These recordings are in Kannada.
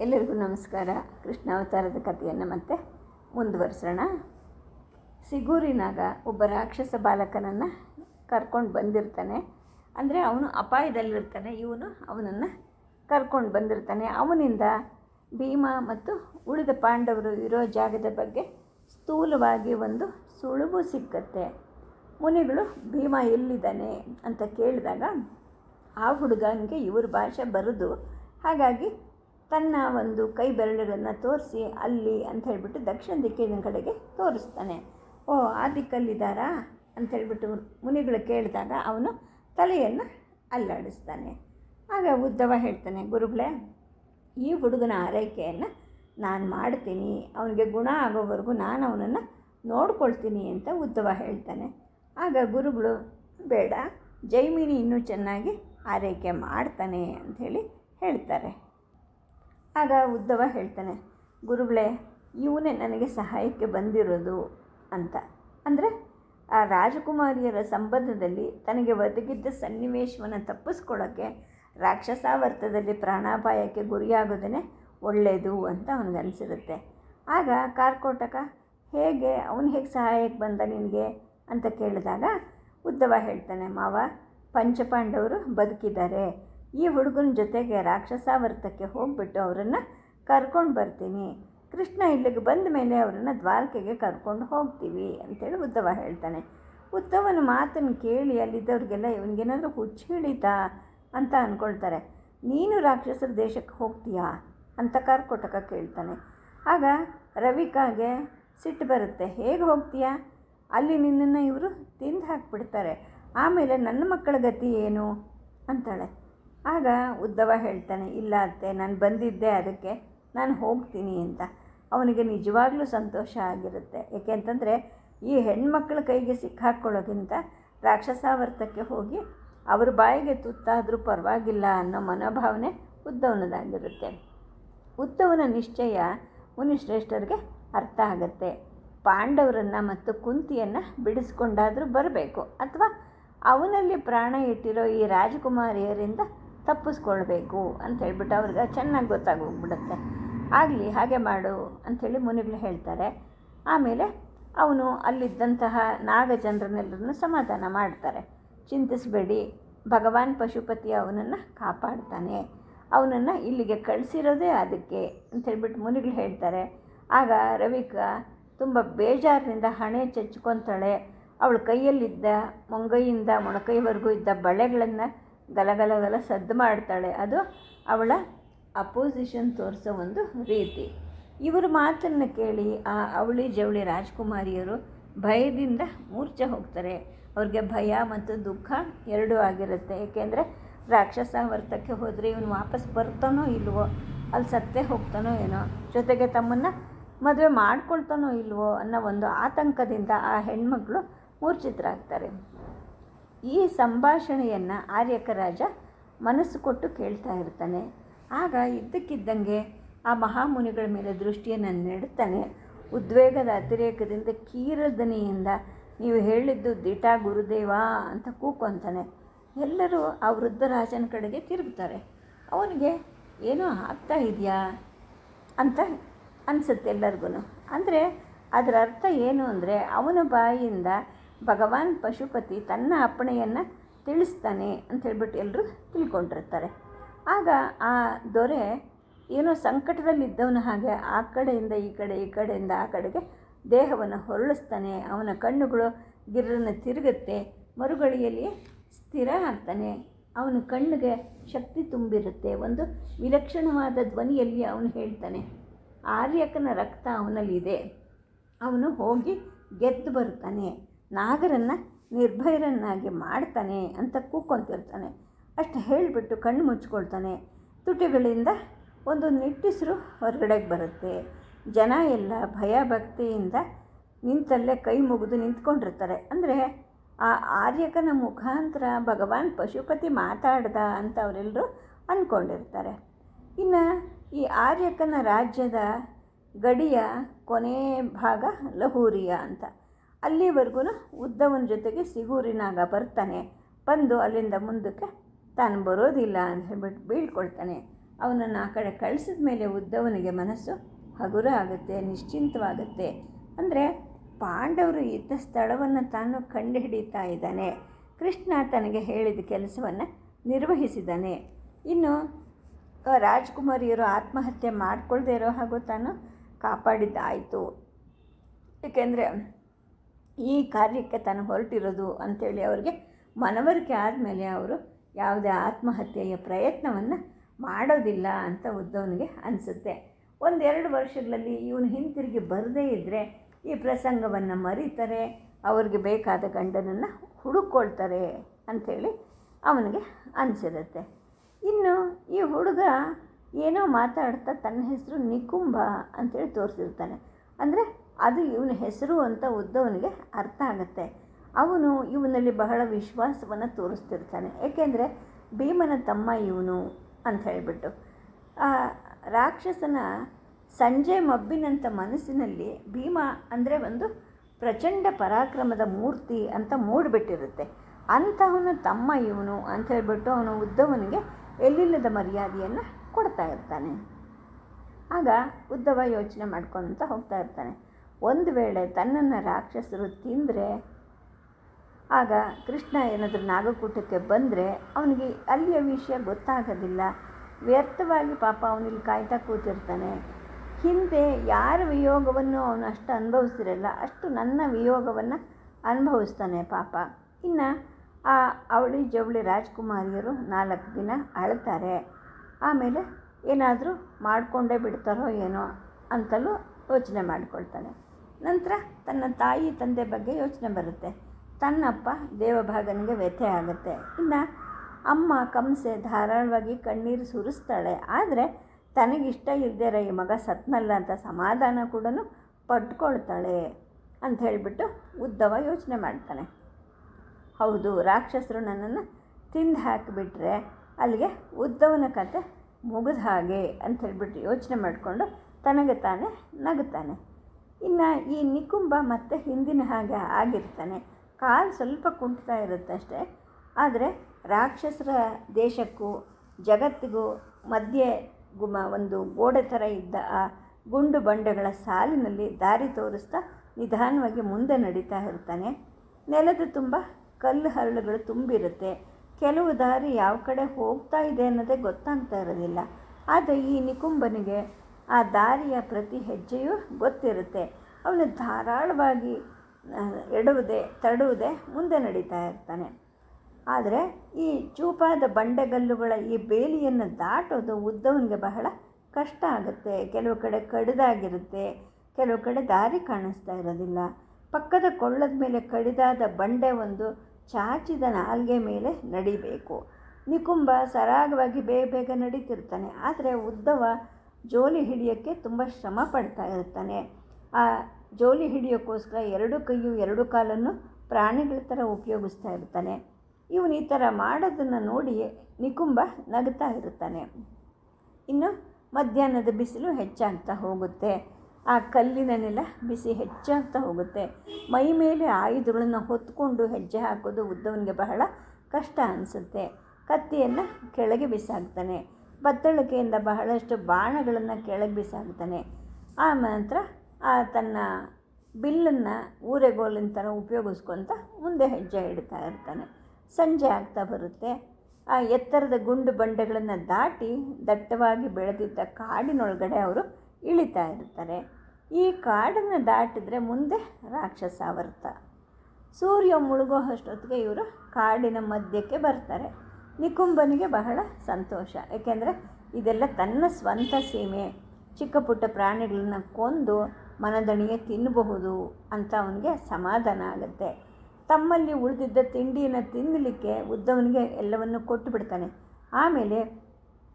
ಎಲ್ಲರಿಗೂ ನಮಸ್ಕಾರ. ಕೃಷ್ಣಾವತಾರದ ಕಥೆಯನ್ನು ಮತ್ತೆ ಮುಂದುವರಿಸೋಣ. ಸಿಗೂರಿನಾಗ ಒಬ್ಬ ರಾಕ್ಷಸ ಬಾಲಕನನ್ನು ಕರ್ಕೊಂಡು ಬಂದಿರ್ತಾನೆ. ಅಂದರೆ ಅವನು ಅಪಾಯದಲ್ಲಿರ್ತಾನೆ. ಇವನು ಅವನನ್ನು ಕರ್ಕೊಂಡು ಬಂದಿರ್ತಾನೆ. ಅವನಿಂದ ಭೀಮ ಮತ್ತು ಉಳಿದ ಪಾಂಡವರು ಇರೋ ಜಾಗದ ಬಗ್ಗೆ ಸ್ಥೂಲವಾಗಿ ಒಂದು ಸುಳುವು ಸಿಕ್ಕತ್ತೆ. ಮುನಿಗಳು, ಭೀಮ ಎಲ್ಲಿದ್ದಾನೆ? ಅಂತ ಕೇಳಿದಾಗ, ಆ ಹುಡುಗನಿಗೆ ಇವ್ರ ಭಾಷೆ ಬರೋದು. ಹಾಗಾಗಿ ತನ್ನ ಒಂದು ಕೈ ಬೆರಳುಗಳನ್ನು ತೋರಿಸಿ ಅಲ್ಲಿ ಅಂತ ಹೇಳಿಬಿಟ್ಟು ದಕ್ಷಿಣ ದಿಕ್ಕಿನ ಕಡೆಗೆ ತೋರಿಸ್ತಾನೆ. ಓ, ಆ ದಿಕ್ಕಲ್ಲಿದ್ದಾರಾ ಅಂತ ಹೇಳಿಬಿಟ್ಟು ಮುನಿಗಳು ಕೇಳಿದಾಗ ಅವನು ತಲೆಯನ್ನು ಅಲ್ಲಾಡಿಸ್ತಾನೆ. ಆಗ ಉದ್ದವ ಹೇಳ್ತಾನೆ, ಗುರುಗಳೇ, ಈ ಹುಡುಗನ ಆರೈಕೆಯನ್ನು ನಾನು ಮಾಡ್ತೀನಿ. ಅವನಿಗೆ ಗುಣ ಆಗೋವರೆಗೂ ನಾನು ಅವನನ್ನು ನೋಡ್ಕೊಳ್ತೀನಿ ಅಂತ ಉದ್ದವ ಹೇಳ್ತಾನೆ. ಆಗ ಗುರುಗಳು, ಬೇಡ, ಜೈಮಿನಿ ಇನ್ನೂ ಚೆನ್ನಾಗಿ ಆರೈಕೆ ಮಾಡ್ತಾನೆ ಅಂಥೇಳಿ ಹೇಳ್ತಾರೆ. ಆಗ ಉದ್ದವ ಹೇಳ್ತಾನೆ, ಗುರುಗಳೇ, ಇವನೇ ನನಗೆ ಸಹಾಯಕ್ಕೆ ಬಂದಿರೋದು ಅಂತ. ಅಂದರೆ ಆ ರಾಜಕುಮಾರಿಯರ ಸಂಬಂಧದಲ್ಲಿ ತನಗೆ ಒದಗಿದ್ದ ಸನ್ನಿವೇಶವನ್ನು ತಪ್ಪಿಸ್ಕೊಳ್ಳೋಕ್ಕೆ ರಾಕ್ಷಸಾವರ್ತದಲ್ಲಿ ಪ್ರಾಣಾಪಾಯಕ್ಕೆ ಗುರಿಯಾಗೋದೇ ಒಳ್ಳೆಯದು ಅಂತ ಅವನಿಗನ್ಸಿರುತ್ತೆ ಆಗ ಕಾರ್ಕೋಟಕ, ಹೇಗೆ? ಅವನು ಹೇಗೆ ಸಹಾಯಕ್ಕೆ ಬಂದ ನಿನಗೆ? ಅಂತ ಕೇಳಿದಾಗ ಉದ್ದವ ಹೇಳ್ತಾನೆ, ಮಾವ, ಪಂಚಪಾಂಡವರು ಬದುಕಿದ್ದಾರೆ. ಈ ಹುಡುಗನ ಜೊತೆಗೆ ರಾಕ್ಷಸಾವರ್ತಕ್ಕೆ ಹೋಗ್ಬಿಟ್ಟು ಅವರನ್ನು ಕರ್ಕೊಂಡು ಬರ್ತೀನಿ. ಕೃಷ್ಣ ಇಲ್ಲಿಗೆ ಬಂದ ಮೇಲೆ ಅವರನ್ನು ದ್ವಾರಕೆಗೆ ಕರ್ಕೊಂಡು ಹೋಗ್ತೀವಿ ಅಂತೇಳಿ ಉದ್ದವ ಹೇಳ್ತಾನೆ. ಉದ್ದವನ ಮಾತನ್ನು ಕೇಳಿ ಅಲ್ಲಿದ್ದವ್ರಿಗೆಲ್ಲ ಇವನಿಗೇನಾದರೂ ಹುಚ್ಚು ಹಿಡಿತಾ ಅಂತ ಅಂದ್ಕೊಳ್ತಾರೆ ನೀನು ರಾಕ್ಷಸರ ದೇಶಕ್ಕೆ ಹೋಗ್ತೀಯಾ? ಅಂತ ಕಾರ್ಕೋಟಕ ಕೇಳ್ತಾನೆ. ಆಗ ರವಿಕಾಗೆ ಸಿಟ್ಟು ಬರುತ್ತೆ. ಹೇಗೆ ಹೋಗ್ತೀಯಾ? ಅಲ್ಲಿ ನಿನ್ನನ್ನು ಇವರು ತಿಂದು ಹಾಕ್ಬಿಡ್ತಾರೆ ಆಮೇಲೆ ನನ್ನ ಮಕ್ಕಳ ಗತಿ ಏನು? ಅಂತಾಳೆ. ಆಗ ಉದ್ದವ ಹೇಳ್ತಾನೆ, ಇಲ್ಲ ಅತ್ತೆ, ನಾನು ಬಂದಿದ್ದೆ, ಅದಕ್ಕೆ ನಾನು ಹೋಗ್ತೀನಿ ಅಂತ. ಅವನಿಗೆ ನಿಜವಾಗ್ಲೂ ಸಂತೋಷ ಆಗಿರುತ್ತೆ. ಏಕೆ ಅಂತಂದರೆ, ಈ ಹೆಣ್ಮಕ್ಳ ಕೈಗೆ ಸಿಕ್ಕಾಕ್ಕೊಳ್ಳೋಕ್ಕಿಂತ ರಾಕ್ಷಸಾವರ್ತಕ್ಕೆ ಹೋಗಿ ಅವ್ರ ಬಾಯಿಗೆ ತುತ್ತಾದರೂ ಪರವಾಗಿಲ್ಲ ಅನ್ನೋ ಮನೋಭಾವನೆ ಉದ್ದವನದಾಗಿರುತ್ತೆ. ಉದ್ದವನ ನಿಶ್ಚಯ ಮುನಿಶ್ರೇಷ್ಠರಿಗೆ ಅರ್ಥ ಆಗುತ್ತೆ. ಪಾಂಡವರನ್ನು ಮತ್ತು ಕುಂತಿಯನ್ನು ಬಿಡಿಸ್ಕೊಂಡಾದರೂ ಬರಬೇಕು. ಅಥವಾ ಅವನಲ್ಲಿ ಪ್ರಾಣ ಇಟ್ಟಿರೋ ಈ ರಾಜಕುಮಾರಿಯರಿಂದ ತಪ್ಪಿಸ್ಕೊಳ್ಬೇಕು ಅಂತ ಹೇಳ್ಬಿಟ್ಟು ಅವ್ರಿಗೆ ಚೆನ್ನಾಗಿ ಗೊತ್ತಾಗೋಗ್ಬಿಡುತ್ತೆ. ಆಗಲಿ, ಹಾಗೆ ಮಾಡು ಅಂಥೇಳಿ ಮುನಿಗಳು ಹೇಳ್ತಾರೆ. ಆಮೇಲೆ ಅವನು ಅಲ್ಲಿದ್ದಂತಹ ನಾಗ ಜನರನ್ನೆಲ್ಲರನ್ನು ಸಮಾಧಾನ ಮಾಡ್ತಾರೆ. ಚಿಂತಿಸಬೇಡಿ, ಭಗವಾನ್ ಪಶುಪತಿ ಅವನನ್ನು ಕಾಪಾಡ್ತಾನೆ. ಅವನನ್ನು ಇಲ್ಲಿಗೆ ಕಳಿಸಿರೋದೇ ಅದಕ್ಕೆ ಅಂಥೇಳ್ಬಿಟ್ಟು ಮುನಿಗಳು ಹೇಳ್ತಾರೆ. ಆಗ ರವಿಕಾ ತುಂಬ ಬೇಜಾರಿನಿಂದ ಹಣೆ ಚಚ್ಕೊತಾಳೆ. ಅವಳ ಕೈಯಲ್ಲಿದ್ದ ಮೊಂಗೈಯಿಂದ ಮೊಣಕೈವರೆಗೂ ಇದ್ದ ಬಳೆಗಳನ್ನು ಗಲಗಲಗಲ ಸದ್ದು ಮಾಡ್ತಾಳೆ. ಅದು ಅವಳ ಅಪೋಸಿಷನ್ ತೋರಿಸೋ ಒಂದು ರೀತಿ. ಇವರು ಮಾತನ್ನು ಕೇಳಿ ಆ ಅವಳಿ ಜವಳಿ ರಾಜ್ಕುಮಾರಿಯರು ಭಯದಿಂದ ಮೂರ್ಛೆ ಹೋಗ್ತಾರೆ. ಅವ್ರಿಗೆ ಭಯ ಮತ್ತು ದುಃಖ ಎರಡೂ ಆಗಿರುತ್ತೆ. ಏಕೆಂದರೆ ರಾಕ್ಷಸ ವರ್ತಕ್ಕೆ ಹೋದರೆ ಇವನು ವಾಪಸ್ ಬರ್ತಾನೋ ಇಲ್ವೋ, ಅಲ್ಲಿ ಸತ್ತೇ ಹೋಗ್ತಾನೋ ಏನೋ, ಜೊತೆಗೆ ತಮ್ಮನ್ನು ಮದುವೆ ಮಾಡ್ಕೊಳ್ತಾನೋ ಇಲ್ವೋ ಅನ್ನೋ ಒಂದು ಆತಂಕದಿಂದ ಆ ಹೆಣ್ಮಕ್ಳು ಮೂರ್ಛಿತರಾಗ್ತಾರೆ. ಈ ಸಂಭಾಷಣೆಯನ್ನು ಆರ್ಯಕ ರಾಜ ಮನಸ್ಸು ಕೊಟ್ಟು ಕೇಳ್ತಾ ಇರ್ತಾನೆ. ಆಗ ಇದ್ದಕ್ಕಿದ್ದಂಗೆ ಆ ಮಹಾಮುನಿಗಳ ಮೇಲೆ ದೃಷ್ಟಿಯನ್ನು ನೆಡ್ತಾನೆ. ಉದ್ವೇಗದ ಅತಿರೇಕದಿಂದ ಕೀರದನಿಯಿಂದ ನೀವು ಹೇಳಿದ್ದು ದಿಟ ಗುರುದೇವ ಅಂತ ಕೂಕೊಂತಾನೆ. ಎಲ್ಲರೂ ಆ ವೃದ್ಧ ರಾಜನ ಕಡೆಗೆ ತಿರುಗ್ತಾರೆ. ಅವನಿಗೆ, ಏನೋ ಆಗ್ತಾ ಇದೆಯಾ? ಅಂತ ಅನಿಸುತ್ತೆ ಎಲ್ಲರಿಗೂ ಅಂದರೆ ಅದರ ಅರ್ಥ ಏನು ಅಂದರೆ ಅವನ ಬಾಯಿಯಿಂದ ಭಗವಾನ್ ಪಶುಪತಿ ತನ್ನ ಅಪ್ಪಣೆಯನ್ನು ತಿಳಿಸ್ತಾನೆ ಅಂತ ಹೇಳ್ಬಿಟ್ಟು ಎಲ್ಲರೂ ತಿಳ್ಕೊಂಡಿರ್ತಾರೆ. ಆಗ ಆ ದೊರೆ ಏನೋ ಸಂಕಟದಲ್ಲಿದ್ದವನ ಹಾಗೆ ಆ ಕಡೆಯಿಂದ ಈ ಕಡೆ, ಈ ಕಡೆಯಿಂದ ಆ ಕಡೆಗೆ ದೇಹವನ್ನು ಹೊರಳಿಸ್ತಾನೆ. ಅವನ ಕಣ್ಣುಗಳು ಗಿರ್ರನ್ನು ತಿರುಗುತ್ತೆ, ಮರುಗಳಿಯಲ್ಲಿ ಸ್ಥಿರ ಆಗ್ತಾನೆ. ಅವನ ಕಣ್ಣಿಗೆ ಶಕ್ತಿ ತುಂಬಿರುತ್ತೆ. ಒಂದು ವಿಲಕ್ಷಣವಾದ ಧ್ವನಿಯಲ್ಲಿ ಅವನು ಹೇಳ್ತಾನೆ, ಆರ್ಯಕನ ರಕ್ತ ಅವನಲ್ಲಿದೆ. ಅವನು ಹೋಗಿ ಗೆದ್ದು ಬರ್ತಾನೆ. ನಾಗರನ್ನು ನಿರ್ಭಯರನ್ನಾಗಿ ಮಾಡ್ತಾನೆ ಅಂತ ಕೂಕೊಂತಿರ್ತಾನೆ. ಅಷ್ಟು ಹೇಳಿಬಿಟ್ಟು ಕಣ್ಣು ಮುಚ್ಕೊಳ್ತಾನೆ. ತುಟಿಗಳಿಂದ ಒಂದು ನಿಟ್ಟುಸಿರು ಹೊರಗಡೆಗೆ ಬರುತ್ತೆ. ಜನ ಎಲ್ಲ ಭಯ ಭಕ್ತಿಯಿಂದ ನಿಂತಲ್ಲೇ ಕೈ ಮುಗಿದು ನಿಂತ್ಕೊಂಡಿರ್ತಾರೆ. ಅಂದರೆ ಆ ಆರ್ಯಕನ ಮುಖಾಂತರ ಭಗವಾನ್ ಪಶುಪತಿ ಮಾತಾಡ್ದ ಅಂತ ಅವರೆಲ್ಲರೂ ಅಂದ್ಕೊಂಡಿರ್ತಾರೆ ಇನ್ನು ಈ ಆರ್ಯಕನ ರಾಜ್ಯದ ಗಡಿಯ ಕೊನೆ ಭಾಗ ಲಹೂರಿಯ ಅಂತ. ಅಲ್ಲಿವರೆಗೂ ಉದ್ದವನ ಜೊತೆಗೆ ಸಿಗೂರಿನಾಗ ಬರ್ತಾನೆ. ಬಂದು ಅಲ್ಲಿಂದ ಮುಂದಕ್ಕೆ ತಾನು ಬರೋದಿಲ್ಲ ಅಂತ ಹೇಳ್ಬಿಟ್ಟು ಬೀಳ್ಕೊಳ್ತಾನೆ. ಅವನನ್ನು ಆ ಕಡೆ ಕಳಿಸಿದ ಮೇಲೆ ಉದ್ದವನಿಗೆ ಮನಸ್ಸು ಹಗುರ ಆಗುತ್ತೆ, ನಿಶ್ಚಿಂತವಾಗುತ್ತೆ. ಅಂದರೆ ಪಾಂಡವರು ಇದ್ದ ಸ್ಥಳವನ್ನು ತಾನು ಕಂಡುಹಿಡಿತಾ ಇದ್ದಾನೆ. ಕೃಷ್ಣ ತನಗೆ ಹೇಳಿದ ಕೆಲಸವನ್ನು ನಿರ್ವಹಿಸಿದ್ದಾನೆ. ಇನ್ನು ರಾಜ್ಕುಮಾರಿಯರು ಆತ್ಮಹತ್ಯೆ ಮಾಡಿಕೊಳ್ದೇ ಇರೋ ಹಾಗೂ ತಾನು ಕಾಪಾಡಿದ್ದಾಯಿತು. ಏಕೆಂದರೆ ಈ ಕಾರ್ಯಕ್ಕೆ ತಾನು ಹೊರಟಿರೋದು ಅಂಥೇಳಿ ಅವರಿಗೆ ಮನವರಿಕೆ ಆದಮೇಲೆ ಅವರು ಯಾವುದೇ ಆತ್ಮಹತ್ಯೆಯ ಪ್ರಯತ್ನವನ್ನು ಮಾಡೋದಿಲ್ಲ ಅಂತ ಉದ್ದವನಿಗೆ ಅನಿಸುತ್ತೆ. ಒಂದೆರಡು ವರ್ಷಗಳಲ್ಲಿ ಇವನು ಹಿಂತಿರುಗಿ ಬರದೇ ಇದ್ದರೆ ಈ ಪ್ರಸಂಗವನ್ನು ಮರೀತಾರೆ, ಅವ್ರಿಗೆ ಬೇಕಾದ ಗಂಡನನ್ನು ಹುಡುಕೊಳ್ತಾರೆ ಅಂಥೇಳಿ ಅವನಿಗೆ ಅನಿಸಿರುತ್ತೆ. ಇನ್ನು ಈ ಹುಡುಗ ಏನೋ ಮಾತಾಡ್ತಾ ತನ್ನ ಹೆಸರು ನಿಕುಂಭ ಅಂಥೇಳಿ ತೋರಿಸಿರ್ತಾನೆ. ಅಂದರೆ ಅದು ಇವನ ಹೆಸರು ಅಂತ ಉದ್ದವನಿಗೆ ಅರ್ಥ ಆಗುತ್ತೆ. ಅವನು ಇವನಲ್ಲಿ ಬಹಳ ವಿಶ್ವಾಸವನ್ನು ತೋರಿಸ್ತಿರ್ತಾನೆ. ಏಕೆಂದರೆ ಭೀಮನ ತಮ್ಮ ಇವನು ಅಂತ ಹೇಳಿಬಿಟ್ಟು. ರಾಕ್ಷಸನ ಸಂಜೆ ಮಬ್ಬಿನಂಥ ಮನಸ್ಸಿನಲ್ಲಿ ಭೀಮ ಅಂದರೆ ಒಂದು ಪ್ರಚಂಡ ಪರಾಕ್ರಮದ ಮೂರ್ತಿ ಅಂತ ಮೂಡಿಬಿಟ್ಟಿರುತ್ತೆ. ಅಂಥವನ ತಮ್ಮ ಇವನು ಅಂತ ಹೇಳಿಬಿಟ್ಟು ಅವನು ಉದ್ದವನಿಗೆ ಎಲ್ಲಿಲ್ಲದ ಮರ್ಯಾದೆಯನ್ನು ಕೊಡ್ತಾ ಇರ್ತಾನೆ. ಆಗ ಉದ್ದವ ಯೋಚನೆ ಮಾಡ್ಕೊತ ಹೋಗ್ತಾ ಇರ್ತಾನೆ. ಒಂದು ವೇಳೆ ತನ್ನನ್ನು ರಾಕ್ಷಸರು ತಿಂದರೆ, ಆಗ ಕೃಷ್ಣ ಏನಾದರೂ ನಾಗಕೂಟಕ್ಕೆ ಬಂದರೆ ಅವನಿಗೆ ಅಲ್ಲಿಯ ವಿಷಯ ಗೊತ್ತಾಗೋದಿಲ್ಲ. ವ್ಯರ್ಥವಾಗಿ ಪಾಪ ಅವನಿಲ್ಲಿ ಕಾಯ್ತಾ ಕೂತಿರ್ತಾನೆ. ಹಿಂದೆ ಯಾರ ವಿಯೋಗವನ್ನು ಅವನು ಅಷ್ಟು ಅನುಭವಿಸಿರಲ್ಲ, ಅಷ್ಟು ನನ್ನ ವಿಯೋಗವನ್ನು ಅನುಭವಿಸ್ತಾನೆ ಪಾಪ. ಇನ್ನು ಆ ಅವಳಿ ಜವಳಿ ರಾಜ್ಕುಮಾರಿಯರು ನಾಲ್ಕು ದಿನ ಅಳ್ತಾರೆ. ಆಮೇಲೆ ಏನಾದರೂ ಮಾಡಿಕೊಂಡೇ ಬಿಡ್ತಾರೋ ಏನೋ ಅಂತಲೂ ಯೋಚನೆ ಮಾಡ್ಕೊಳ್ತಾನೆ. ನಂತರ ತನ್ನ ತಾಯಿ ತಂದೆ ಬಗ್ಗೆ ಯೋಚನೆ ಬರುತ್ತೆ. ತನ್ನಪ್ಪ ದೇವಭಾಗನಿಗೆ ವ್ಯಥೆ ಆಗುತ್ತೆ. ಇನ್ನು ಅಮ್ಮ ಕಂಸೆ ಧಾರಾಳವಾಗಿ ಕಣ್ಣೀರು ಸುರಿಸ್ತಾಳೆ. ಆದರೆ ತನಗಿಷ್ಟ ಇಲ್ದಿರ ಈ ಮಗ ಸತ್ನಲ್ಲ ಅಂತ ಸಮಾಧಾನ ಕೂಡ ಪಡ್ಕೊಳ್ತಾಳೆ ಅಂತ ಹೇಳಿಬಿಟ್ಟು ಉದ್ದವ ಯೋಚನೆ ಮಾಡ್ತಾನೆ. ಹೌದು, ರಾಕ್ಷಸರು ನನ್ನನ್ನು ತಿಂದು ಹಾಕಿಬಿಟ್ರೆ ಅಲ್ಲಿಗೆ ಉದ್ದವನ ಕತೆ ಮುಗಿದ ಹಾಗೆ ಅಂತ ಹೇಳಿಬಿಟ್ಟು ಯೋಚನೆ ಮಾಡಿಕೊಂಡು ತನಗೆ ತಾನೇ ನಗುತ್ತಾನೆ ಇನ್ನು ಈ ನಿಕುಂಬ ಮತ್ತೆ ಹಿಂದಿನ ಹಾಗೆ ಆಗಿರ್ತಾನೆ. ಕಾಲು ಸ್ವಲ್ಪ ಕುಂಟ್ತಾ ಇರುತ್ತೆ ಅಷ್ಟೇ. ಆದರೆ ರಾಕ್ಷಸರ ದೇಶಕ್ಕೂ, ಜಗತ್ತಿಗೂ ಮಧ್ಯೆ ಗುಮ, ಒಂದು ಗೋಡೆ ಥರ ಇದ್ದ ಆ ಗುಂಡು ಬಂಡೆಗಳ ಸಾಲಿನಲ್ಲಿ ದಾರಿ ತೋರಿಸ್ತಾ ನಿಧಾನವಾಗಿ ಮುಂದೆ ನಡೀತಾ ಇರ್ತಾನೆ. ನೆಲದ ತುಂಬ ಕಲ್ಲು ಹರಳುಗಳು ತುಂಬಿರುತ್ತೆ. ಕೆಲವು ದಾರಿ ಯಾವ ಕಡೆ ಹೋಗ್ತಾ ಇದೆ ಅನ್ನೋದೇ ಗೊತ್ತಾಗ್ತಾ ಇರೋದಿಲ್ಲ. ಆದರೆ ಈ ನಿಕುಂಬನಿಗೆ ಆ ದಾರಿಯ ಪ್ರತಿ ಹೆಜ್ಜೆಯೂ ಗೊತ್ತಿರುತ್ತೆ. ಅವನು ಧಾರಾಳವಾಗಿ ಎಡುವುದೇ, ತಡುವುದೇ ಮುಂದೆ ನಡೀತಾ ಇರ್ತಾನೆ. ಆದರೆ ಈ ಚೂಪಾದ ಬಂಡೆಗಲ್ಲುಗಳ ಈ ಬೇಲಿಯನ್ನು ದಾಟೋದು ಉದ್ದವನಿಗೆ ಬಹಳ ಕಷ್ಟ ಆಗುತ್ತೆ. ಕೆಲವು ಕಡೆ ಕಡಿದಾಗಿರುತ್ತೆ, ಕೆಲವು ಕಡೆ ದಾರಿ ಕಾಣಿಸ್ತಾ ಇರೋದಿಲ್ಲ. ಪಕ್ಕದ ಕೊಳ್ಳದ ಮೇಲೆ ಕಡಿದಾದ ಬಂಡೆ ಒಂದು ಚಾಚಿದ ನಾಲ್ಗೆ ಮೇಲೆ ನಡಿಬೇಕು. ನಿಕುಂಬ ಸರಾಗವಾಗಿ ಬೇಗ ಬೇಗ ನಡೀತಿರ್ತಾನೆ. ಆದರೆ ಉದ್ದವ ಜೋಲಿ ಹಿಡಿಯೋಕ್ಕೆ ತುಂಬ ಶ್ರಮ ಪಡ್ತಾ ಇರ್ತಾನೆ. ಆ ಜೋಲಿ ಹಿಡಿಯೋಕ್ಕೋಸ್ಕರ ಎರಡು ಕೈಯು ಎರಡು ಕಾಲನ್ನು ಪ್ರಾಣಿಗಳ ಥರ ಉಪಯೋಗಿಸ್ತಾ ಇರ್ತಾನೆ. ಇವನು ಈ ಥರ ಮಾಡೋದನ್ನು ನೋಡಿ ನಿಕುಂಬ ನಗ್ತಾ ಇರ್ತಾನೆ. ಇನ್ನು ಮಧ್ಯಾಹ್ನದ ಬಿಸಿಲು ಹೆಚ್ಚಾಗ್ತಾ ಹೋಗುತ್ತೆ. ಆ ಕಲ್ಲಿನ ನೆಲ ಬಿಸಿ ಹೆಚ್ಚಾಗ್ತಾ ಹೋಗುತ್ತೆ. ಮೈ ಮೇಲೆ ಆಯುಧಗಳನ್ನು ಹೊತ್ಕೊಂಡು ಹೆಜ್ಜೆ ಹಾಕೋದು ಉದ್ದವನಿಗೆ ಬಹಳ ಕಷ್ಟ ಅನಿಸುತ್ತೆ. ಕತ್ತಿಯನ್ನು ಕೆಳಗೆ ಬಿಸಾಕ್ತಾನೆ. ಬತ್ತಳಿಕೆಯಿಂದ ಬಹಳಷ್ಟು ಬಾಣಗಳನ್ನು ಕೆಳಗೆ ಬಿಸಾಕ್ತಾನೆ. ಆ ನಂತರ ತನ್ನ ಬಿಲ್ಲನ್ನು ಊರೆಗೋಲಿನ ಥರ ಉಪಯೋಗಿಸ್ಕೊತ ಮುಂದೆ ಹೆಜ್ಜೆ ಇಡ್ತಾ ಇರ್ತಾನೆ. ಸಂಜೆ ಆಗ್ತಾ ಬರುತ್ತೆ. ಆ ಎತ್ತರದ ಗುಂಡು ಬಂಡೆಗಳನ್ನು ದಾಟಿ ದಟ್ಟವಾಗಿ ಬೆಳೆದಿದ್ದ ಕಾಡಿನೊಳಗಡೆ ಅವರು ಇಳಿತಾ ಇರ್ತಾರೆ. ಈ ಕಾಡನ್ನು ದಾಟಿದ್ರೆ ಮುಂದೆ ರಾಕ್ಷಸಾವರ್ತ ಸೂರ್ಯ ಮುಳುಗೋ ಅಷ್ಟೊತ್ತಿಗೆ ಇವರು ಕಾಡಿನ ಮಧ್ಯಕ್ಕೆ ಬರ್ತಾರೆ. ನಿಕುಂಬನಿಗೆ ಬಹಳ ಸಂತೋಷ. ಏಕೆಂದರೆ ಇದೆಲ್ಲ ತನ್ನ ಸ್ವಂತ ಸೀಮೆ. ಚಿಕ್ಕ ಪುಟ್ಟ ಪ್ರಾಣಿಗಳನ್ನ ಕೊಂದು ಮನದಣಿಗೆ ತಿನ್ನಬಹುದು ಅಂತ ಅವನಿಗೆ ಸಮಾಧಾನ ಆಗುತ್ತೆ. ತಮ್ಮಲ್ಲಿ ಉಳಿದಿದ್ದ ತಿಂಡಿಯನ್ನು ತಿನ್ನಲಿಕ್ಕೆ ಉದ್ದವನಿಗೆ ಎಲ್ಲವನ್ನು ಕೊಟ್ಟು ಬಿಡ್ತಾನೆ. ಆಮೇಲೆ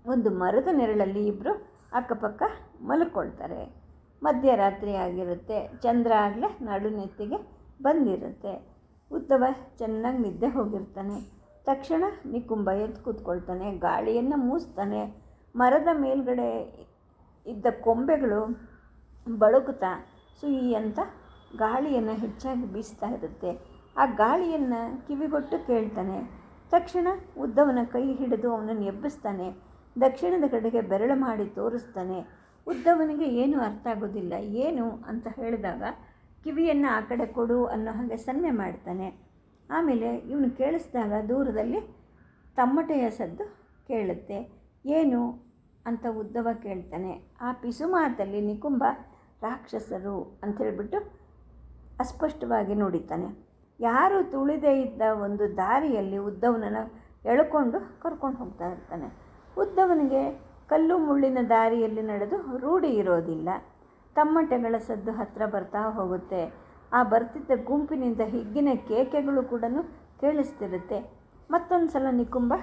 ಒಂದು ಮರದ ನೆರಳಲ್ಲಿ ಇಬ್ಬರು ಅಕ್ಕಪಕ್ಕ ಮಲ್ಕೊಳ್ತಾರೆ. ಮಧ್ಯರಾತ್ರಿ ಆಗಿರುತ್ತೆ. ಚಂದ್ರ ಆಗಲೇ ನಡುನೆತ್ತಿಗೆ ಬಂದಿರುತ್ತೆ. ಉದ್ದವ ಚೆನ್ನಾಗಿ ನಿದ್ದೆ ಹೋಗಿರ್ತಾನೆ. ತಕ್ಷಣ ನಿಕುಂಬ ಎದ್ದು ಕೂತ್ಕೊಳ್ತಾನೆ, ಗಾಳಿಯನ್ನು ಮೂಸ್ತಾನೆ, ಮರದ ಮೇಲ್ಗಡೆ ಇದ್ದ ಕೊಂಬೆಗಳು ಬಳುಕುತ್ತಾ ಸುಯಿ ಅಂತ ಗಾಳಿಯನ್ನು ಹೆಚ್ಚಾಗಿ ಬೀಸ್ತಾ ಇರುತ್ತೆ. ಆ ಗಾಳಿಯನ್ನು ಕಿವಿಗೊಟ್ಟು ಕೇಳ್ತಾನೆ. ತಕ್ಷಣ ಉದ್ದವನ ಕೈ ಹಿಡಿದು ಅವನನ್ನು ಎಬ್ಬಿಸ್ತಾನೆ. ದಕ್ಷಿಣದ ಕಡೆಗೆ ಬೆರಳು ಮಾಡಿ ತೋರಿಸ್ತಾನೆ. ಉದ್ದವನಿಗೆ ಏನೂ ಅರ್ಥ ಆಗೋದಿಲ್ಲ, ಏನು ಅಂತ ಹೇಳಿದಾಗ ಕಿವಿಯನ್ನು ಆ ಕಡೆ ಕೊಡು ಅನ್ನೋ ಹಾಗೆ ಸನ್ನೆ ಮಾಡ್ತಾನೆ. ಆಮೇಲೆ ಇವನು ಕೇಳಿಸಿದಾಗ ದೂರದಲ್ಲಿ ತಮ್ಮಟೆಯ ಸದ್ದು ಕೇಳುತ್ತೆ. ಏನು ಅಂತ ಉದ್ದವ ಕೇಳ್ತಾನೆ. ಆ ಪಿಸು ಮಾತಲ್ಲಿ ನಿಕುಂಬ ರಾಕ್ಷಸರು ಅಂಥೇಳ್ಬಿಟ್ಟು ಅಸ್ಪಷ್ಟವಾಗಿ ನುಡಿತಾನೆ. ಯಾರು ತುಳಿದೇ ಇದ್ದ ಒಂದು ದಾರಿಯಲ್ಲಿ ಉದ್ದವನನ್ನು ಎಳ್ಕೊಂಡು ಕರ್ಕೊಂಡು ಹೋಗ್ತಾ ಇರ್ತಾನೆ. ಉದ್ದವನಿಗೆ ಕಲ್ಲು ಮುಳ್ಳಿನ ದಾರಿಯಲ್ಲಿ ನಡೆದು ರೂಢಿ ಇರೋದಿಲ್ಲ. ತಮ್ಮಟೆಗಳ ಸದ್ದು ಹತ್ತಿರ ಬರ್ತಾ ಹೋಗುತ್ತೆ. ಆ ಬರ್ತಿದ್ದ ಗುಂಪಿನಿಂದ ಹಿಗ್ಗಿನ ಕೇಕೆಗಳು ಕೂಡ ಕೇಳಿಸ್ತಿರುತ್ತೆ. ಮತ್ತೊಂದು ಸಲ ನಿಕುಂಬ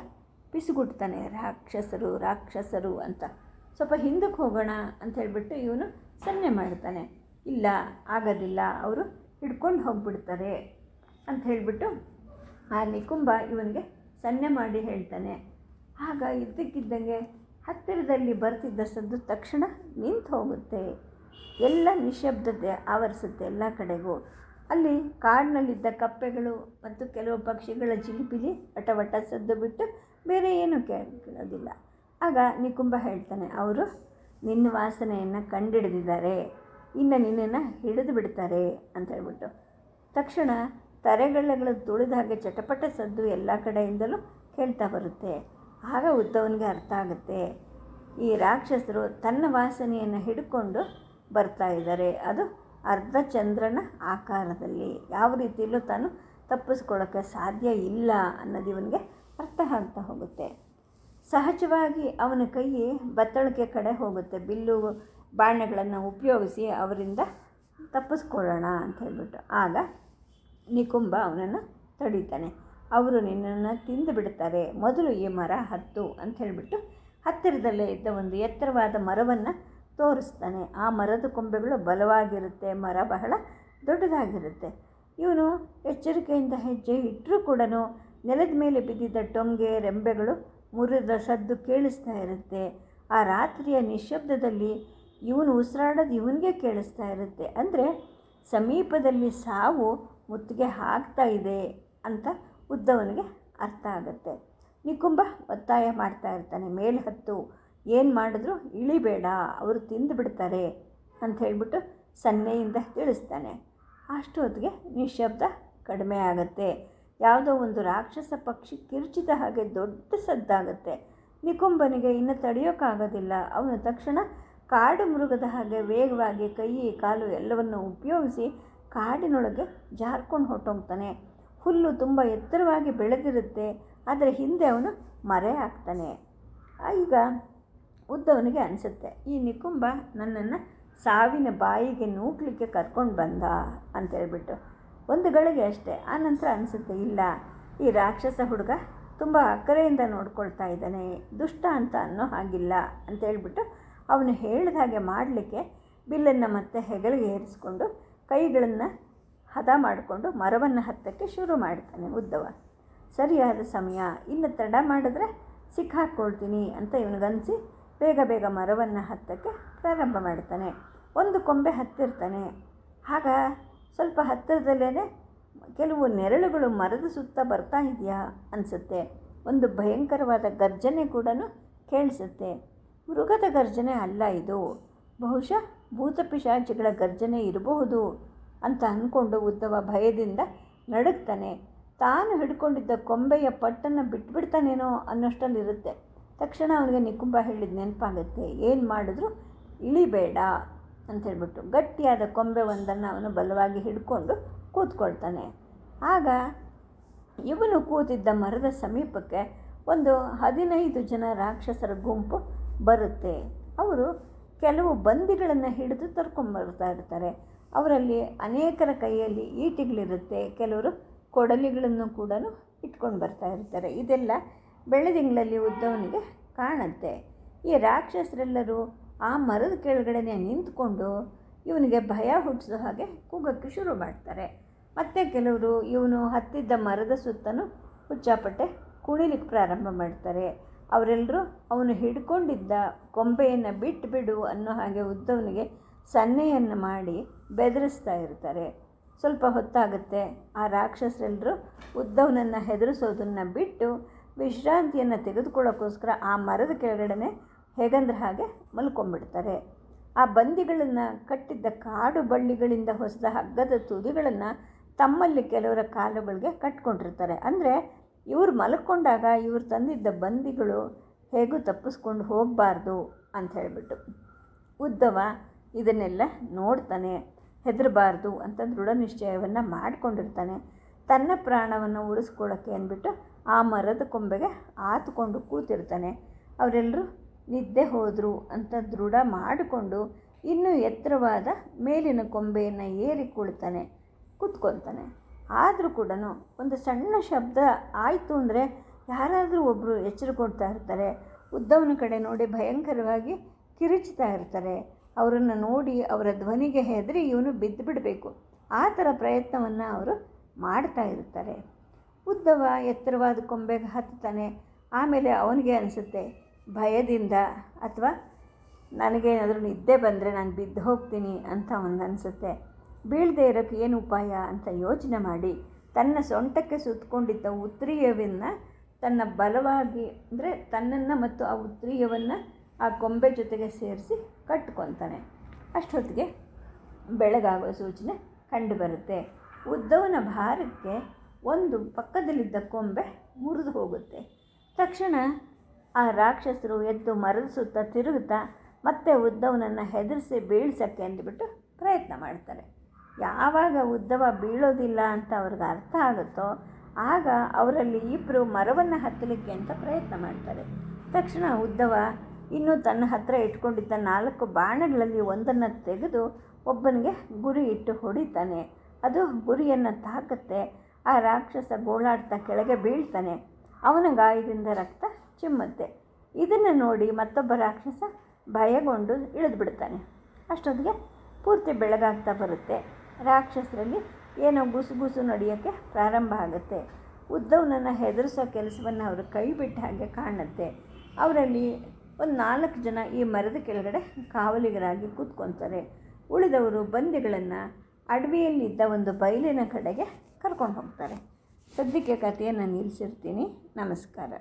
ಪಿಸುಗುಡ್ತಾನೆ, ರಾಕ್ಷಸರು ರಾಕ್ಷಸರು ಅಂತ. ಸ್ವಲ್ಪ ಹಿಂದಕ್ಕೆ ಹೋಗೋಣ ಅಂತ ಹೇಳಿಬಿಟ್ಟು ಇವನು ಸನ್ನೆ ಮಾಡ್ತಾನೆ. ಇಲ್ಲ, ಆಗೋದಿಲ್ಲ, ಅವರು ಹಿಡ್ಕೊಂಡು ಹೋಗ್ಬಿಡ್ತಾರೆ ಅಂತ ಹೇಳಿಬಿಟ್ಟು ಆ ನಿಕುಂಬ ಇವನಿಗೆ ಸನ್ನೆ ಮಾಡಿ ಹೇಳ್ತಾನೆ. ಆಗ ಇದ್ದಕ್ಕಿದ್ದಂಗೆ ಹತ್ತಿರದಲ್ಲಿ ಬರ್ತಿದ್ದ ಸದ್ದು ತಕ್ಷಣ ನಿಂತು ಹೋಗುತ್ತೆ. ಎಲ್ಲ ನಿಶಬ್ದತೆ ಆವರಿಸುತ್ತೆ ಎಲ್ಲ ಕಡೆಗೂ. ಅಲ್ಲಿ ಕಾಡಿನಲ್ಲಿದ್ದ ಕಪ್ಪೆಗಳು ಮತ್ತು ಕೆಲವು ಪಕ್ಷಿಗಳ ಚಿಲಿಪಿಲಿ ವಟ ಸದ್ದು ಬಿಟ್ಟು ಬೇರೆ ಏನೂ ಕೇಳೋದಿಲ್ಲ. ಆಗ ನಿಕುಂಬ ಹೇಳ್ತಾನೆ, ಅವರು ನಿನ್ನ ವಾಸನೆಯನ್ನು ಕಂಡಿಡಿದಿದ್ದಾರೆ. ಇನ್ನು ನಿನ್ನನ್ನು ಹಿಡಿದು ಬಿಡ್ತಾರೆ, ಅಂತ ಹೇಳ್ಬಿಟ್ಟು. ತಕ್ಷಣ ತರೆಗಳ್ಳಗಳು ತುಳಿದ ಹಾಗೆ ಚಟಪಟ ಸದ್ದು ಎಲ್ಲ ಕಡೆಯಿಂದಲೂ ಕೇಳ್ತಾ ಬರುತ್ತೆ. ಆಗ ಉದ್ದವನಿಗೆ ಅರ್ಥ ಆಗುತ್ತೆ, ಈ ರಾಕ್ಷಸರು ತನ್ನ ವಾಸನೆಯನ್ನು ಹಿಡ್ಕೊಂಡು ಬರ್ತಾ ಇದ್ದಾರೆ. ಅದು ಅರ್ಧ ಚಂದ್ರನ ಆಕಾರದಲ್ಲಿ. ಯಾವ ರೀತಿಯಲ್ಲೂ ತಾನು ತಪ್ಪಿಸ್ಕೊಳ್ಳೋಕ್ಕೆ ಸಾಧ್ಯ ಇಲ್ಲ ಅನ್ನೋದು ಇವನಿಗೆ ಅರ್ಥ ಆಗ್ತಾ ಹೋಗುತ್ತೆ. ಸಹಜವಾಗಿ ಅವನ ಕೈ ಬತ್ತಳಿಕೆ ಕಡೆ ಹೋಗುತ್ತೆ. ಬಿಲ್ಲು ಬಾಣಗಳನ್ನು ಉಪಯೋಗಿಸಿ ಅವರಿಂದ ತಪ್ಪಿಸ್ಕೊಳ್ಳೋಣ ಅಂತ ಹೇಳ್ಬಿಟ್ಟು. ಆಗ ನಿಕುಂಬ ಅವನನ್ನು ತಡೀತಾನೆ. ಅವರು ನಿನ್ನನ್ನು ತಿಂದು ಬಿಡ್ತಾರೆ. ಮೊದಲು ಈ ಮರ ಹತ್ತು ಅಂತ ಹೇಳಿಬಿಟ್ಟು ಹತ್ತಿರದಲ್ಲೇ ಇದ್ದ ಒಂದು ಎತ್ತರವಾದ ಮರವನ್ನು ತೋರಿಸ್ತಾನೆ. ಆ ಮರದ ಕೊಂಬೆಗಳು ಬಲವಾಗಿರುತ್ತೆ, ಮರ ಬಹಳ ದೊಡ್ಡದಾಗಿರುತ್ತೆ. ಇವನು ಎಚ್ಚರಿಕೆಯಿಂದ ಹೆಜ್ಜೆ ಇಟ್ಟರೂ ಕೂಡ ನೆಲದ ಮೇಲೆ ಬಿದ್ದಿದ್ದ ಟೊಂಗೆ, ರೆಂಬೆಗಳು ಮುರಿದ ಸದ್ದು ಕೇಳಿಸ್ತಾ ಇರುತ್ತೆ. ಆ ರಾತ್ರಿಯ ನಿಶಬ್ದದಲ್ಲಿ ಇವನು ಉಸಿರಾಡೋದು ಇವನಿಗೆ ಕೇಳಿಸ್ತಾ ಇರುತ್ತೆ. ಅಂದರೆ ಸಮೀಪದಲ್ಲಿ ಸಾವು ಮುತ್ತಿಗೆ ಹಾಕ್ತಾ ಇದೆ ಅಂತ ಉದ್ದವನಿಗೆ ಅರ್ಥ ಆಗುತ್ತೆ. ನಿಕುಂಬ ಒತ್ತಾಯ ಮಾಡ್ತಾ ಇರ್ತಾನೆ, ಮೇಲೆ ಹತ್ತು. ಏನು ಮಾಡಿದ್ರು? ಇಳಿಬೇಡ, ಅವರು ತಿಂದು ಬಿಡ್ತಾರೆ ಅಂತ ಹೇಳಿಬಿಟ್ಟು ಸನ್ನೆಯಿಂದ ತಿಳಿಸ್ತಾನೆ. ಅಷ್ಟು ಹೊತ್ತಿಗೆ ನಿಶಬ್ದ ಕಡಿಮೆ ಆಗುತ್ತೆ. ಯಾವುದೋ ಒಂದು ರಾಕ್ಷಸ ಪಕ್ಷಿ ಕಿರುಚಿದ ಹಾಗೆ ದೊಡ್ಡ ಸದ್ದಾಗುತ್ತೆ. ನಿಕುಂಬನಿಗೆ ಇನ್ನು ತಡೆಯೋಕ್ಕಾಗೋದಿಲ್ಲ ಅವನು ತಕ್ಷಣ ಕಾಡು ಮೃಗದ ಹಾಗೆ ವೇಗವಾಗಿ ಕೈ, ಕಾಲು ಎಲ್ಲವನ್ನು ಉಪಯೋಗಿಸಿ ಕಾಡಿನೊಳಗೆ ಜಾರ್ಕೊಂಡು ಹೊಟ್ಟೋಗ್ತಾನೆ ಹುಲ್ಲು ತುಂಬ ಎತ್ತರವಾಗಿ ಬೆಳೆದಿರುತ್ತೆ, ಆದರೆ ಹಿಂದೆ ಅವನು ಮರೆ ಹಾಕ್ತಾನೆ. ಈಗ ಉದ್ದವನಿಗೆ ಅನಿಸುತ್ತೆ, ಈ ನಿಕುಂಬ ನನ್ನನ್ನು ಸಾವಿನ ಬಾಯಿಗೆ ನೂಕಲಿಕ್ಕೆ ಕರ್ಕೊಂಡು ಬಂದ ಅಂತೇಳ್ಬಿಟ್ಟು, ಒಂದು ಗಳಿಗೆ ಅಷ್ಟೇ ಆನಂತರ ಅನಿಸುತ್ತೆ, ಇಲ್ಲ. ಈ ರಾಕ್ಷಸ ಹುಡುಗ ತುಂಬ ಅಕ್ಕರೆಯಿಂದ ನೋಡ್ಕೊಳ್ತಾ ಇದ್ದಾನೆ, ದುಷ್ಟ ಅಂತ ಅನ್ನೋ ಹಾಗಿಲ್ಲ ಅಂತೇಳ್ಬಿಟ್ಟು, ಅವನು ಹೇಳಿದ ಹಾಗೆ ಮಾಡಲಿಕ್ಕೆ ಬಿಲ್ಲನ್ನು ಮತ್ತೆ ಹೆಗಲಿಗೆ ಏರಿಸ್ಕೊಂಡು ಕೈಗಳನ್ನು ಹದ ಮಾಡಿಕೊಂಡು ಮರವನ್ನು ಹತ್ತಕ್ಕೆ ಶುರು ಮಾಡ್ತಾನೆ ಉದ್ದವ. ಸರಿಯಾದ ಸಮಯ, ಇನ್ನು ತಡ ಮಾಡಿದ್ರೆ ಸಿಕ್ಕಾಕ್ಕೊಳ್ತೀನಿ ಅಂತ ಇವನಿಗನ್ಸಿ ಬೇಗ ಬೇಗ ಮರವನ್ನು ಹತ್ತಕ್ಕೆ ಪ್ರಾರಂಭ ಮಾಡ್ತಾನೆ. ಒಂದು ಕೊಂಬೆ ಹತ್ತಿರ್ತಾನೆ. ಆಗ ಸ್ವಲ್ಪ ಹತ್ತಿರದಲ್ಲೇ ಕೆಲವು ನೆರಳುಗಳು ಮರದ ಸುತ್ತ ಬರ್ತಾ ಇದೆಯಾ ಅನಿಸುತ್ತೆ. ಒಂದು ಭಯಂಕರವಾದ ಗರ್ಜನೆ ಕೂಡ ಕೇಳಿಸುತ್ತೆ. ಮೃಗದ ಗರ್ಜನೆ ಅಲ್ಲ ಇದು. ಬಹುಶಃ ಭೂತಪಿಶಾಚಿಗಳ ಗರ್ಜನೆ ಇರಬಹುದು ಅಂತ ಅಂದ್ಕೊಂಡು ಉದ್ದವ ಭಯದಿಂದ ನಡುಗ್ತಾನೆ. ತಾನು ಹಿಡ್ಕೊಂಡಿದ್ದ ಕೊಂಬೆಯ ಪಟ್ಟನ್ನು ಬಿಟ್ಬಿಡ್ತಾನೇನೋ ಅನ್ನೋಷ್ಟಲ್ಲಿರುತ್ತೆ. ತಕ್ಷಣ ಅವನಿಗೆ ನಿಕುಂಬ ಹೇಳಿದ ನೆನಪಾಗುತ್ತೆ, ಏನು ಮಾಡಿದ್ರು? ಇಳಿಬೇಡ ಅಂತ ಹೇಳ್ಬಿಟ್ಟು ಗಟ್ಟಿಯಾದ ಕೊಂಬೆ ಒಂದನ್ನು ಅವನು ಬಲವಾಗಿ ಹಿಡ್ಕೊಂಡು ಕೂತ್ಕೊಳ್ತಾನೆ. ಆಗ ಇವನು ಕೂತಿದ್ದ ಮರದ ಸಮೀಪಕ್ಕೆ ಒಂದು ಹದಿನೈದು ಜನ ರಾಕ್ಷಸರ ಗುಂಪು ಬರುತ್ತೆ. ಅವರು ಕೆಲವು ಬಂದಿಗಳನ್ನು ಹಿಡಿದು ತರ್ಕೊಂಬರ್ತಾ ಇರ್ತಾರೆ. ಅವರಲ್ಲಿ ಅನೇಕರ ಕೈಯಲ್ಲಿ ಈಟಿಗಳಿರುತ್ತೆ, ಕೆಲವರು ಕೊಡಲಿಗಳನ್ನು ಕೂಡ ಇಟ್ಕೊಂಡು ಬರ್ತಾ ಇರ್ತಾರೆ. ಇದೆಲ್ಲ ಬೆಳೆದಿಂಗಳಲ್ಲಿ ಉದ್ದವನಿಗೆ ಕಾಣುತ್ತೆ. ಈ ರಾಕ್ಷಸರೆಲ್ಲರೂ ಆ ಮರದ ಕೆಳಗಡೆನೆ ನಿಂತ್ಕೊಂಡು ಇವನಿಗೆ ಭಯ ಹುಟ್ಟಿಸೋ ಹಾಗೆ ಕೂಗೋಕ್ಕೆ ಶುರು ಮಾಡ್ತಾರೆ. ಮತ್ತು ಕೆಲವರು ಇವನು ಹತ್ತಿದ್ದ ಮರದ ಸುತ್ತಲೂ ಹುಚ್ಚಾಪಟ್ಟೆ ಕುಣಿಲಿಕ್ಕೆ ಪ್ರಾರಂಭ ಮಾಡ್ತಾರೆ. ಅವರೆಲ್ಲರೂ ಅವನು ಹಿಡ್ಕೊಂಡಿದ್ದ ಕೊಂಬೆಯನ್ನು ಬಿಟ್ಟುಬಿಡು ಅನ್ನೋ ಹಾಗೆ ಉದ್ದವನಿಗೆ ಸನ್ನೆಯನ್ನು ಮಾಡಿ ಬೆದರಿಸ್ತಾ ಇರ್ತಾರೆ. ಸ್ವಲ್ಪ ಹೊತ್ತಾಗುತ್ತೆ. ಆ ರಾಕ್ಷಸರೆಲ್ಲರೂ ಉದ್ದವನನ್ನು ಹೆದರಿಸೋದನ್ನು ಬಿಟ್ಟು ವಿಶ್ರಾಂತಿಯನ್ನು ತೆಗೆದುಕೊಳ್ಳೋಕ್ಕೋಸ್ಕರ ಆ ಮರದ ಕೆಳಗಡೆ ಹೇಗಂದ್ರೆ ಹಾಗೆ ಮಲ್ಕೊಂಬಿಡ್ತಾರೆ ಆ ಬಂದಿಗಳನ್ನು ಕಟ್ಟಿದ್ದ ಕಾಡು ಬಳ್ಳಿಗಳಿಂದ ಹೊಸದ ಹಗ್ಗದ ತುದಿಗಳನ್ನು ತಮ್ಮಲ್ಲಿ ಕೆಲವರ ಕಾಲುಗಳಿಗೆ ಕಟ್ಕೊಂಡಿರ್ತಾರೆ. ಅಂದರೆ ಇವ್ರು ಮಲ್ಕೊಂಡಾಗ ಇವ್ರು ತಂದಿದ್ದ ಬಂದಿಗಳು ಹೇಗೂ ತಪ್ಪಿಸ್ಕೊಂಡು ಹೋಗಬಾರ್ದು ಅಂತ ಹೇಳಿಬಿಟ್ಟು ಉದ್ದವ ಇದನ್ನೆಲ್ಲ ನೋಡ್ತಾನೆ, ಹೆದರಬಾರ್ದು ಅಂತ ದೃಢ ನಿಶ್ಚಯವನ್ನು ಮಾಡಿಕೊಂಡಿರ್ತಾನೆ. ತನ್ನ ಪ್ರಾಣವನ್ನು ಉಳಿಸ್ಕೊಳ್ಳೋಕ್ಕೆ ಅಂದ್ಬಿಟ್ಟು ಆ ಮರದ ಕೊಂಬೆಗೆ ಆತುಕೊಂಡು ಕೂತಿರ್ತಾನೆ. ಅವರೆಲ್ಲರೂ ನಿದ್ದೆ ಹೋದರು ಅಂತ ದೃಢ ಮಾಡಿಕೊಂಡು ಇನ್ನೂ ಎತ್ತರವಾದ ಮೇಲಿನ ಕೊಂಬೆಯನ್ನು ಏರಿ ಕುಳಿತಾನೆ, ಕೂತ್ಕೊತಾನೆ. ಆದರೂ ಕೂಡ ಒಂದು ಸಣ್ಣ ಶಬ್ದ ಆಯಿತು ಅಂದರೆ ಯಾರಾದರೂ ಒಬ್ಬರು ಎಚ್ಚರ ಕೊಡ್ತಾ ಇರ್ತಾರೆ. ಉದ್ದವನ ಕಡೆ ನೋಡಿ ಭಯಂಕರವಾಗಿ ಕಿರಿಚ್ತಾ ಇರ್ತಾರೆ. ಅವರನ್ನು ನೋಡಿ ಅವರ ಧ್ವನಿಗೆ ಹೆದರಿ ಇವನು ಬಿದ್ದು ಬಿಡಬೇಕು ಆ ಥರ ಪ್ರಯತ್ನವನ್ನು ಅವರು ಮಾಡ್ತಾ ಇರ್ತಾರೆ. ಉದ್ದವ ಎತ್ತರವಾದ ಕೊಂಬೆಗೆ ಹತ್ತುತ್ತಾನೆ. ಆಮೇಲೆ ಅವನಿಗೆ ಅನಿಸುತ್ತೆ, ಭಯದಿಂದ ಅಥವಾ ನನಗೇನಾದರೂ ನಿದ್ದೆ ಬಂದರೆ ನಾನು ಬಿದ್ದು ಹೋಗ್ತೀನಿ ಅಂತ ಅವನಿಗೆ ಅನಿಸುತ್ತೆ. ಬೀಳದೆ ಇರೋಕ್ಕೆ ಏನು ಉಪಾಯ ಅಂತ ಯೋಚನೆ ಮಾಡಿ, ತನ್ನ ಸೊಂಟಕ್ಕೆ ಸುತ್ತಕೊಂಡಿದ್ದ ಉತ್ರಿಯವನ್ನು ತನ್ನ ಬಲವಾಗಿ ಅಂದರೆ ತನ್ನನ್ನು ಮತ್ತು ಆ ಉತ್ರಿಯವನ್ನು ಆ ಕೊಂಬೆ ಜೊತೆಗೆ ಸೇರಿಸಿ ಕಟ್ಕೊತಾನೆ. ಅಷ್ಟೊತ್ತಿಗೆ ಬೆಳಗಾಗುವ ಸೂಚನೆ ಕಂಡುಬರುತ್ತೆ. ಉದ್ದವನ ಭಾರಕ್ಕೆ ಒಂದು ಪಕ್ಕದಲ್ಲಿದ್ದ ಕೊಂಬೆ ಮುರಿದು ಹೋಗುತ್ತೆ. ತಕ್ಷಣ ಆ ರಾಕ್ಷಸರು ಎದ್ದು ಮರದ ಸುತ್ತ ತಿರುಗುತ್ತಾ ಮತ್ತೆ ಉದ್ದವನನ್ನು ಹೆದರಿಸಿ ಬೀಳ್ಸೋಕ್ಕೆ ಅಂದ್ಬಿಟ್ಟು ಪ್ರಯತ್ನ ಮಾಡ್ತಾರೆ. ಯಾವಾಗ ಉದ್ದವ ಬೀಳೋದಿಲ್ಲ ಅಂತ ಅವ್ರಿಗೆ ಅರ್ಥ ಆಗುತ್ತೋ ಆಗ ಅವರಲ್ಲಿ ಇಬ್ಬರು ಮರವನ್ನು ಹತ್ತಲಿಕ್ಕೆ ಅಂತ ಪ್ರಯತ್ನ ಮಾಡ್ತಾರೆ. ತಕ್ಷಣ ಉದ್ದವ ಇನ್ನೂ ತನ್ನ ಹತ್ತಿರ ಇಟ್ಕೊಂಡಿದ್ದ ನಾಲ್ಕು ಬಾಣಗಳಲ್ಲಿ ಒಂದನ್ನು ತೆಗೆದು ಒಬ್ಬನಿಗೆ ಗುರಿ ಇಟ್ಟು ಹೊಡಿತಾನೆ. ಅದು ಗುರಿಯನ್ನು ತಾಕತ್ತೆ. ಆ ರಾಕ್ಷಸ ಗೋಳಾಡ್ತಾ ಕೆಳಗೆ ಬೀಳ್ತಾನೆ. ಅವನ ಗಾಯದಿಂದ ರಕ್ತ ಚಿಮ್ಮುತ್ತೆ. ಇದನ್ನು ನೋಡಿ ಮತ್ತೊಬ್ಬ ರಾಕ್ಷಸ ಭಯಗೊಂಡು ಇಳಿದು ಬಿಡ್ತಾನೆ ಅಷ್ಟೊತ್ತಿಗೆ ಪೂರ್ತಿ ಬೆಳಗಾಗ್ತಾ ಬರುತ್ತೆ. ರಾಕ್ಷಸರಲ್ಲಿ ಏನೋ ಗುಸು ಗುಸು ನಡೆಯೋಕ್ಕೆ ಪ್ರಾರಂಭ ಆಗುತ್ತೆ. ಉದ್ದವನನ್ನು ಹೆದರಿಸೋ ಕೆಲಸವನ್ನು ಅವರು ಕೈ ಬಿಟ್ಟ ಹಾಗೆ ಕಾಣುತ್ತೆ. ಅವರಲ್ಲಿ ಒಂದು ನಾಲ್ಕು ಜನ ಈ ಮರದ ಕೆಳಗಡೆ ಕಾವಲಿಗರಾಗಿ ಕೂತ್ಕೊತಾರೆ. ಉಳಿದವರು ಬಂದಿಗಳನ್ನು ಅಡವಿಯಲ್ಲಿದ್ದ ಒಂದು ಬಯಲಿನ ಕಡೆಗೆ ಕರ್ಕೊಂಡು ಹೋಗ್ತಾರೆ. ಸದ್ಯಕ್ಕೆ ಕಥೆಯನ್ನು ನಿಲ್ಲಿಸಿರ್ತೀನಿ. ನಮಸ್ಕಾರ.